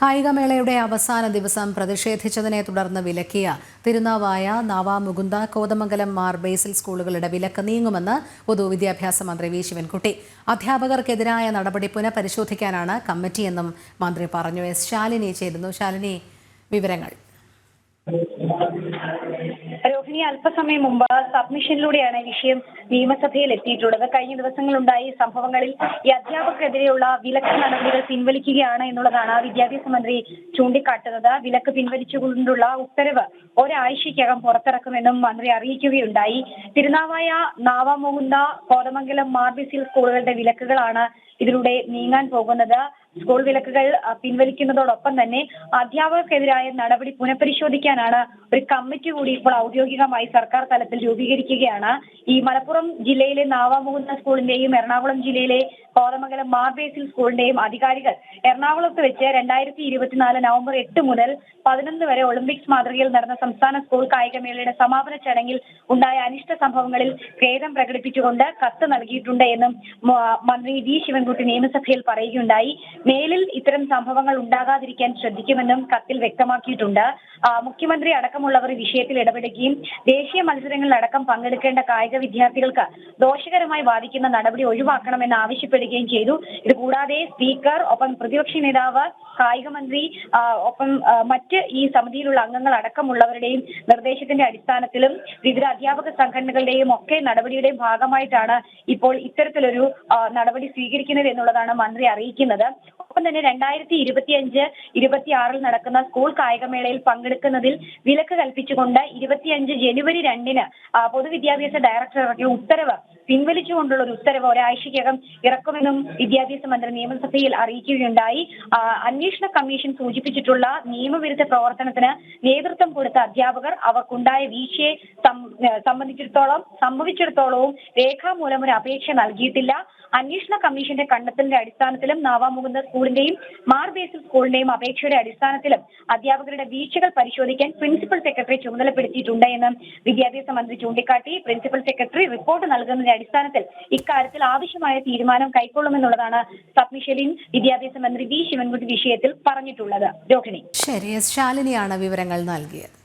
കായികമേളയുടെ അവസാന ദിവസം പ്രതിഷേധിച്ചതിനെ തുടർന്ന് വിലക്കിയ തിരുനാവായ നാവാമുകുന്ദ കോതമംഗലം മാർ ബേസിൽ സ്കൂളുകളുടെ വിലക്ക് നീങ്ങുമെന്ന് പൊതുവിദ്യാഭ്യാസ മന്ത്രി വി ശിവൻകുട്ടി. അധ്യാപകർക്കെതിരായ നടപടി പുനഃപരിശോധിക്കാനാണ് കമ്മിറ്റിയെന്നും മന്ത്രി പറഞ്ഞു. എസ് ശാലിനി ചേരുന്നു. ശാലിനി വിവരങ്ങൾ രോഹിണി അല്പസമയം മുമ്പ് സബ്മിഷനിലൂടെയാണ് വിഷയം നിയമസഭയിൽ എത്തിയിട്ടുള്ളത് കഴിഞ്ഞ ദിവസങ്ങളുണ്ടായ സംഭവങ്ങളിൽ ഈ അധ്യാപകർക്കെതിരെയുള്ള വിലക്ക് നടപടികൾ പിൻവലിക്കുകയാണ് എന്നുള്ളതാണ് വിദ്യാഭ്യാസ മന്ത്രി ചൂണ്ടിക്കാട്ടുന്നത്. വിലക്ക് പിൻവലിച്ചുകൊണ്ടുള്ള ഉത്തരവ് ഒരാഴ്ചയ്ക്കകം പുറത്തിറക്കുമെന്നും മന്ത്രി അറിയിക്കുകയുണ്ടായി. തിരുനാവായ നാവാമോകുന്ന കോതമംഗലം മാർബിസിൽ സ്കൂളുകളുടെ വിലക്കുകളാണ് ഇതിലൂടെ നീങ്ങാൻ പോകുന്നത്. സ്കൂൾ വിലക്കുകൾ പിൻവലിക്കുന്നതോടൊപ്പം തന്നെ അധ്യാപകർക്കെതിരായ നടപടി പുനഃപരിശോധിക്കാനാണ് ഒരു കമ്മിറ്റി കൂടി ഇപ്പോൾ ഔദ്യോഗികമായി സർക്കാർ തലത്തിൽ രൂപീകരിക്കുകയാണ്. ഈ മലപ്പുറം ജില്ലയിലെ നാവാമുകുന്ന സ്കൂളിന്റെയും എറണാകുളം ജില്ലയിലെ കോതമംഗലം മാർബേസിൽ സ്കൂളിന്റെയും അധികാരികൾ എറണാകുളത്ത് വെച്ച് രണ്ടായിരത്തി ഇരുപത്തിനാല് നവംബർ എട്ട് മുതൽ പതിനൊന്ന് വരെ ഒളിമ്പിക്സ് മാതൃകയിൽ നടന്ന സംസ്ഥാന സ്കൂൾ കായികമേളയുടെ സമാപന ചടങ്ങിൽ ഉണ്ടായ അനിഷ്ട സംഭവങ്ങളിൽ ഖേദം പ്രകടിപ്പിച്ചുകൊണ്ട് കത്ത് നൽകിയിട്ടുണ്ട് എന്നും മന്ത്രി വി ശിവൻകുട്ടി നിയമസഭയിൽ പറയുകയുണ്ടായി. മേലിൽ ഇത്തരം സംഭവങ്ങൾ ഉണ്ടാകാതിരിക്കാൻ ശ്രദ്ധിക്കുമെന്നും കത്തിൽ വ്യക്തമാക്കിയിട്ടുണ്ട്. മുഖ്യമന്ത്രി അടക്കമുള്ളവർ വിഷയത്തിൽ ഇടപെടുകയും ദേശീയ മത്സരങ്ങളിലടക്കം പങ്കെടുക്കേണ്ട കായിക വിദ്യാർത്ഥികൾക്ക് ദോഷകരമായി ബാധിക്കുന്ന നടപടി ഒഴിവാക്കണമെന്ന് ആവശ്യപ്പെടുകയും ചെയ്തു. ഇത് കൂടാതെ സ്പീക്കർ ഒപ്പം പ്രതിപക്ഷ നേതാവ് കായിക മന്ത്രി ഒപ്പം മറ്റ് ഈ സമിതിയിലുള്ള അംഗങ്ങൾ അടക്കമുള്ളവരുടെയും നിർദ്ദേശത്തിന്റെ അടിസ്ഥാനത്തിലും വിവിധ അധ്യാപക സംഘടനകളുടെയും ഒക്കെ നടപടിയുടെയും ഭാഗമായിട്ടാണ് ഇപ്പോൾ ഇത്തരത്തിലൊരു നടപടി സ്വീകരിക്കുന്നത് എന്നുള്ളതാണ് മന്ത്രി അറിയിക്കുന്നത്. ഒപ്പം തന്നെ രണ്ടായിരത്തി ഇരുപത്തിയഞ്ച് ഇരുപത്തിയാറിൽ നടക്കുന്ന സ്കൂൾ കായികമേളയിൽ പങ്കെടുക്കുന്നതിൽ വിലക്ക് കൽപ്പിച്ചുകൊണ്ട് ഇരുപത്തിയഞ്ച് ജനുവരി രണ്ടിന് പൊതുവിദ്യാഭ്യാസ ഡയറക്ടർ ഇറക്കിയ ഉത്തരവ് പിൻവലിച്ചുകൊണ്ടുള്ള ഒരു ഉത്തരവ് ഒരാഴ്ചയ്ക്കകം ഇറക്കുമെന്നും വിദ്യാഭ്യാസ മന്ത്രി നിയമസഭയിൽ അറിയിക്കുകയുണ്ടായി. അന്വേഷണ കമ്മീഷൻ സൂചിപ്പിച്ചിട്ടുള്ള നിയമവിരുദ്ധ പ്രവർത്തനത്തിന് നേതൃത്വം കൊടുത്ത അധ്യാപകർ അവർക്കുണ്ടായ വീഴ്ചയെ സംബന്ധിച്ചിടത്തോളം സംഭവിച്ചിടത്തോളവും രേഖാമൂലം ഒരു അപേക്ഷ നൽകിയിട്ടില്ല. അന്വേഷണ കമ്മീഷന്റെ കണ്ടെത്തലിന്റെ അടിസ്ഥാനത്തിലും നാവാമുകുന്ദ സ്കൂളിന്റെയും മാർ ബേസിൽ സ്കൂളിന്റെയും അപേക്ഷയുടെ അടിസ്ഥാനത്തിലും അധ്യാപകരുടെ വീഴ്ചകൾ പരിശോധിക്കാൻ പ്രിൻസിപ്പൽ സെക്രട്ടറി ചുമതലപ്പെടുത്തിയിട്ടുണ്ട് എന്ന് വിദ്യാഭ്യാസ മന്ത്രി ചൂണ്ടിക്കാട്ടി. പ്രിൻസിപ്പൽ സെക്രട്ടറി റിപ്പോർട്ട് നൽകുന്നതിന്റെ അടിസ്ഥാനത്തിൽ ഇക്കാര്യത്തിൽ ആവശ്യമായ തീരുമാനം കൈക്കൊള്ളുമെന്നുള്ളതാണ് സബ്മിഷലിൻ വിദ്യാഭ്യാസ മന്ത്രി വി ശിവൻകുട്ടി വിഷയത്തിൽ പറഞ്ഞിട്ടുള്ളത്. രോഹിണി. ശരി ശാലിനിയാണ് വിവരങ്ങൾ നൽകിയത്.